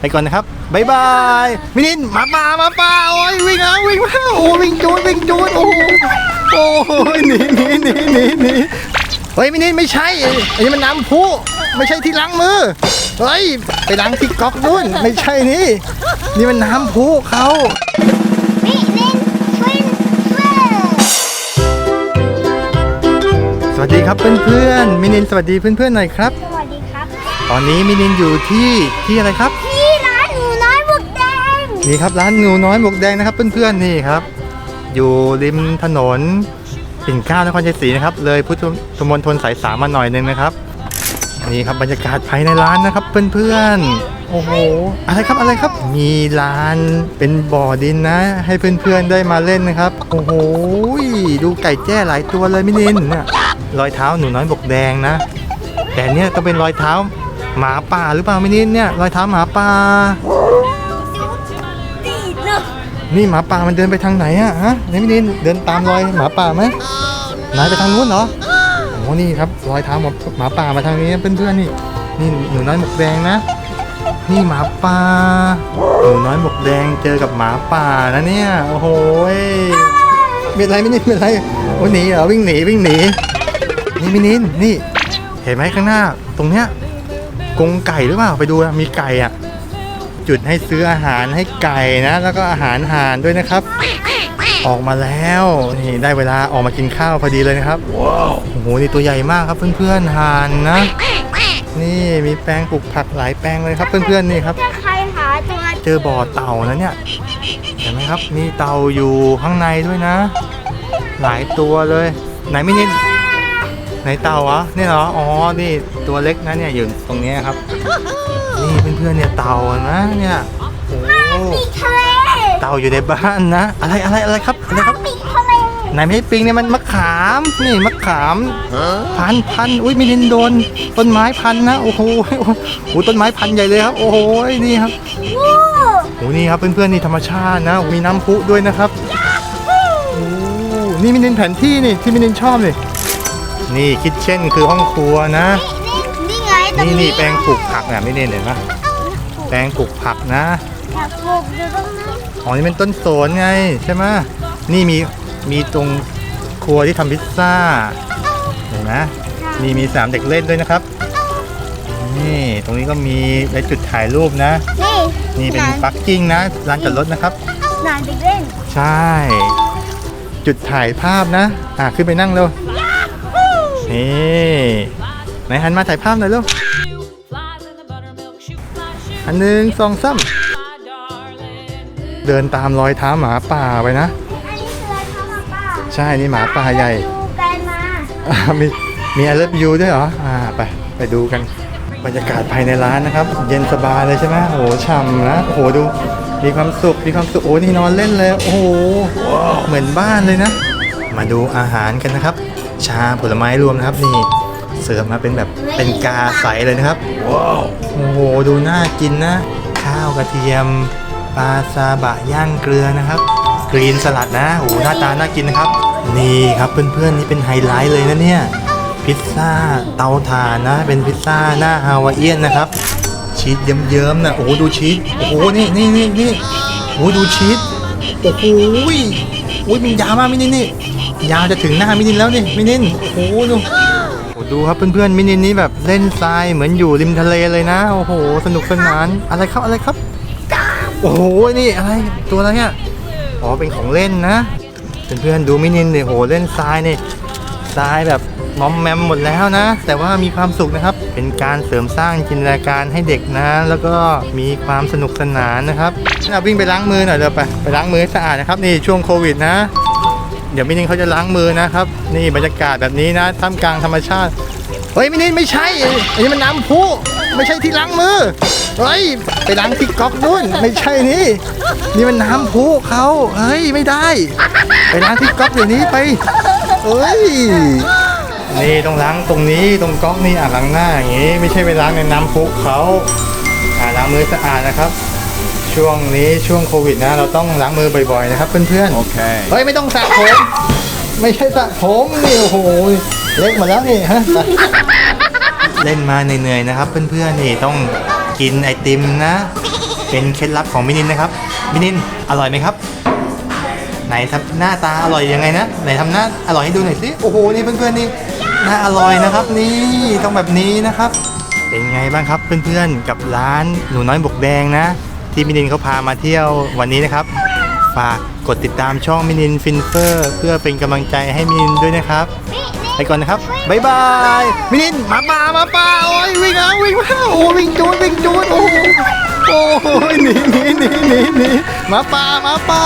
ไปก่อนนะครับบ๊ายบายมินินหมาป่าหมาป่าโอ้ยวิ่งเอาวิ่งเอาโอ้วิ่งจูดวิ่งจูดโอ้โหโอ้ยหนีหนีหนีหนีหนีเฮ้ยมินินไม่ใช่อันนี้มันน้ำพุไม่ใช่ที่ล้างมือเฮ้ยไปล้างที่ก๊อกนู่นไม่ใช่นี่ นี่มันน้ำพุเขามินินทวินเฟอร์สวัสดีครับเพื่อนๆมินินสวัสดีเพื่อนๆหน่อยครับ สวัสดีครับ ตอนนี้มินินอยู่ที่ที่อะไรครับ นี่ครับร้านงูน้อยหมวกแดงนะครับเพื่อนๆนี่ครับ อยู่ริมถนนปิ่นเกล้านครชัยศรีนะครับ เลยพุทธมณฑลสายสามมาหน่อยหนึงนะครับ นี่ครับบรรยากาศภายในร้านนะครับเพื่อนๆโอ้โหอะไรครับอะไรครับ มีร้านเป็นบ่อดินนะ ให้เพื่อนๆได้มาเล่นนะครับ โอ้โหดูไก่แจ้หลายตัวเลยมินินเนี่ยรอยเท้าหนูน้อยบกแดงนะ แต่เนี่ยต้องเป็นรอยเท้าหมาป่าหรือเปล่ามินินเนี่ยรอยเท้าหมาป่าตีดเนอะ นี่หมาป่ามันเดินไปทางไหนอะฮะนี่มินินเดินตามรอยหมาป่าไหมนายไปทางนู้นเหรอโอ้นี่ครับรอยเท้าหมาหมาป่ามาทางนี้เพื่อนๆนี่ นี่หนูน้อยหมวกแดงนะ นี่หมาป่าหนูน้อยหมวกแดงเจอกับหมาป่านะเนี่ยโอ้โหเป็นไรมินินเป็นไรโอ้หนีเหรอวิ่งหนีวิ่งหนีนี่มินินนี่ เห็นไหมข้างหน้า ตรงเนี้ยกรงไก่หรือเปล่าไปดูนะมีไก่อะ จุดให้ซื้ออาหารให้ไก่นะ แล้วก็อาหารห่านด้วยนะครับ ออกมาแล้วนี่ได้เวลาออกมากินข้าวพอดีเลยนะครับว้าวโอ้โหนี่ตัวใหญ่มากครับเพื่อนๆห่านนะ นี่มีแปลงปลูกผักหลายแปลงเลยครับ เพื่อนๆนี่ครับถ้าใครหาตัวเจอบ่อเต่านะเนี่ยเห็นไหมครับมีเต่าอยู่ข้างในด้วยนะ หลายตัวเลย ไหนไม่นิด ไหนเต่าอะนี่เหรออ๋อนี่ตัวเล็กนะเนี่ยอยู่ตรงเนี้ยครับ นี่เพื่อนๆเนี่ยเต่านะเนี่ยโอ้ปีกทะเลเต่าอยู่ในบ้านนะ อะไรอะไรอะไรครับอะไรครับปีกทะเลไหนไม่ใช่ปิงเนี่ยมันมะขามนี่มะขามพันพันอุ้ยมินินโดน ต้นไม้พันนะโอ้โหโอ้โหต้นไม้พันใหญ่เลยครับ โอ้โหนี่ครับวู้โอ้นี่ครับเพื่อนๆนี่ธรรมชาตินะมีน้ำพุด้วยนะครับโอ้นี่มินินแผนที่นี่ที่มินินชอบนี่ นี่คิดเช่นคือห้องครัวนะ นี่ไงตรงนี่นี้นี่แปลงปลูกผักนะมินินเห็นปะแปลงปลูกผักนะอยากปลูกอยู่ตรงนั้นอ๋อนี่เป็นต้นโสนไงใช่ไหมนี่มีมีตรงครัวที่ทำพิซซ่าเห็นไหมมีมีสนามเด็กเล่นด้วยนะครับ นี่ตรงนี้ก็มีไว้จุดถ่ายรูปนะ นี่นี่เป็นปักกิ้งนะร้านจอดรถนะครับหนานเด็กเล่น ใช่ จุดถ่ายภาพนะ อะขึ้นไปนั่งเร็ว นี่ไหนหันมาถ่ายภาพหน่อยเร็ว Flies in the buttermilk shoot, fly, shoot, อันหนึ่งสองสาม my darling. เดินตามรอยเท้าหมาป่าไปนะ อันนี้คืออะไรคะป้าป้าใช่นี่หมาป่าใหญ่ ดูกันมาอ่ามีมีอ l ล v ยูด้วยเหรอ อ่าไปไปดูกัน บรรยากาศภายในร้านนะครับ เย็นสบายเลยใช่ไหมโอ้โหฉ่ำนะโอ้โหดู มีความสุขมีความสุขโอ้นี่นอนเล่นเลย โอ้โหเหมือนบ้านเลยนะ มาดูอาหารกันนะครับ ชาผลไม้รวมนะครับนี่เสิร์ฟมาเป็นแบบเป็นกาใสเลยนะครับโอ้โหดูน่ากินนะ ข้าวกระเทียมปลาซาบะย่างเกลือนะครับ กรีนสลัดนะโอ้โหหน้าตาน่ากินนะครับ นี่ครับเพื่อนๆนี่เป็นไฮไลท์เลยนะเนี่ยพิซซ่าเตาถ่านนะ เป็นพิซซ่าหน้าฮาวายเอียนนะครับ ชีสเยิ้มๆนะโอ้โหดูชีสโอ้โหนี่นี่นี่นี่โอ้โหดูชีสโอ้โหอุ้ยมันยาวมากมินินนี่ ยาวจะถึงหน้ามินินแล้วนี่มินินโอ้โหดูโอ้ดูครับเพื่อนๆมินินนี้แบบเล่นทรายเหมือนอยู่ริมทะเลเลยนะโอ้โห สนุกสนานอะไรครับอะไรครับ โอ้โหนี่อะไรตัวอะไรเนี่ยอ๋อเป็นของเล่นนะเพื่อนๆดูมินินเนี่ยโหเล่นทรายนี่ทรายแบบมอมแมมหมดแล้วนะ แต่ว่ามีความสุขนะครับ เป็นการเสริมสร้างจินตนาการให้เด็กนะ แล้วก็มีความสนุกสนานนะครับเอาวิ่งไปล้างมือหน่อยเดี๋ยวไปไปล้างมือให้สะอาดนะครับนี่ช่วงโควิดนะ เดี๋ยวมินินเขาจะล้างมือนะครับ นี่บรรยากาศแบบนี้นะท่ามกลางธรรมชาติ เฮ้ยมินินไม่ใช่อันนี้มันน้ำพุไม่ใช่ที่ล้างมือ เฮ้ยไปล้างที่ก๊อกนู่นไม่ใช่นี่ นี่มันน้ำพุเขาเฮ้ยไม่ได้ ไปล้างที่ก๊อกเดี๋ยวนี้ไปเฮ้ยนี่ต้องล้างตรงนี้ตรงก๊อกนี่อะล้างหน้าอย่างงี้ ไม่ใช่ไปล้างในน้ำพุเขาอ่าล้างมือสะอาดนะครับ ช่วงนี้ช่วงโควิดนะ เราต้องล้างมือบ่อยๆนะครับเพื่อนๆ Okay. เฮ้ย ไม่ต้องสระผม ไม่ใช่สระผมนี่โอ้โหเล็กหมาแล้วนี่ฮะ เล่นมาเหนื่อยๆนะครับ เพื่อนๆนี่ต้องกินไอติมนะ เป็นเคล็ดลับของมินินนะครับ มินินอร่อยไหมครับไหนทำหน้าตาอร่อยยังไงนะไหนทำหน้าอร่อยให้ดูหน่อยสิโอ้โหนี่เพื่อนๆนี่หน้าอร่อยนะครับนี่ต้องแบบนี้นะครับ เป็นไงบ้างครับเพื่อนๆกับร้านหนูน้อยบกแดงนะ ที่มินินเขาพามาเที่ยววันนี้นะครับ ฝากกดติดตามช่องมินินฟินเฟอร์ เพื่อเป็นกำลังใจให้มินินด้วยนะครับ ไปก่อนนะครับบ๊ายบายมินินมาป่ามาป่าโอ้ยวิ่งเอาวิ่งมาโอ้วิ่งจูดวิ่งจูดโอ้โหโอ้ยหนีหนีหนีหนีหนีมาป่ามาป่า